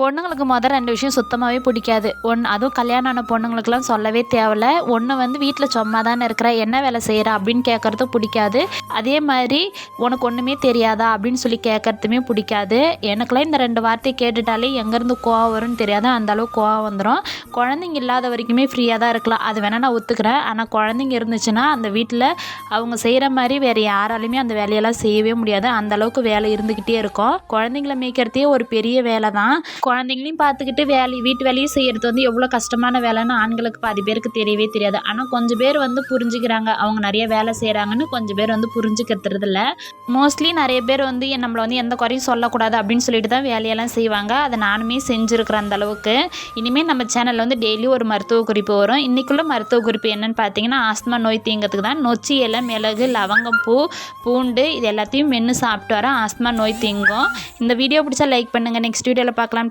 பொண்ணுங்களுக்கு முதல் ரெண்டு விஷயம் சுத்தமாகவே பிடிக்காது. ஒன் அதுவும் கல்யாணம் ஆன பொண்ணுங்களுக்குலாம் சொல்லவே தேவையில்ல. ஒன்று வந்து வீட்டில் சும்மா தானே இருக்கிற என்ன வேலை செய்கிற அப்படின்னு கேட்குறது பிடிக்காது. அதே மாதிரி உனக்கு ஒன்றுமே தெரியாதா அப்படின்னு சொல்லி கேட்குறதுமே பிடிக்காது. எனக்குலாம் இந்த ரெண்டு வார்த்தையை கேட்டுட்டாலே எங்கேருந்து கோவம் வரும்னு தெரியாது. அந்த அளவுக்கு கோவம் வந்துடும் குழந்தைங்க இல்லாத வரைக்குமே ஃப்ரீயாக தான் இருக்கலாம். அது வேணால் நான் ஒத்துக்கிறேன். ஆனால் குழந்தைங்க இருந்துச்சுன்னா அந்த வீட்டில் அவங்க செய்கிற மாதிரி வேறு யாராலையுமே அந்த வேலையெல்லாம் செய்யவே முடியாது. அந்தளவுக்கு வேலை இருந்துக்கிட்டே இருக்கும். குழந்தைங்கள மேய்க்கிறதே ஒரு பெரிய வேலை தான் குழந்தைங்களையும் பார்த்துக்கிட்டு வேலை வீட்டு வேலையும் செய்கிறது வந்து எவ்வளோ கஷ்டமான வேலைன்னு ஆண்களுக்கு பாதி பேருக்கு தெரியவே தெரியாது. ஆனால் கொஞ்சம் பேர் வந்து புரிஞ்சுக்கிறாங்க. அவங்க நிறைய வேலை செய்கிறாங்கன்னு கொஞ்சம் பேர் வந்து புரிஞ்சுக்கிறது இல்லை மோஸ்ட்லி நிறைய பேர் வந்து நம்மளை வந்து எந்த குறையும் சொல்லக்கூடாது அப்படின்னு சொல்லிட்டு தான் வேலையெல்லாம் செய்வாங்க. அதை நானுமே செஞ்சுருக்கிறேன் அந்த அளவுக்கு. இனிமேல் நம்ம சேனலில் வந்து டெய்லி ஒரு மருத்துவ குறிப்பு வரும். இன்றைக்குள்ள மருத்துவ குறிப்பு என்னன்னு பார்த்தீங்கன்னா ஆஸ்துமா நோய் தீங்கிறதுக்கு தான். நொச்சி இலை மிளகு லவங்கம் பூ பூண்டு இது எல்லாத்தையும் மென்று சாப்பிட்டு வர ஆஸ்துமா நோய் தீங்கும். இந்த வீடியோ பிடிச்சா லைக் பண்ணுங்கள் நெக்ஸ்ட் வீடியோவில் பார்க்கலாம்.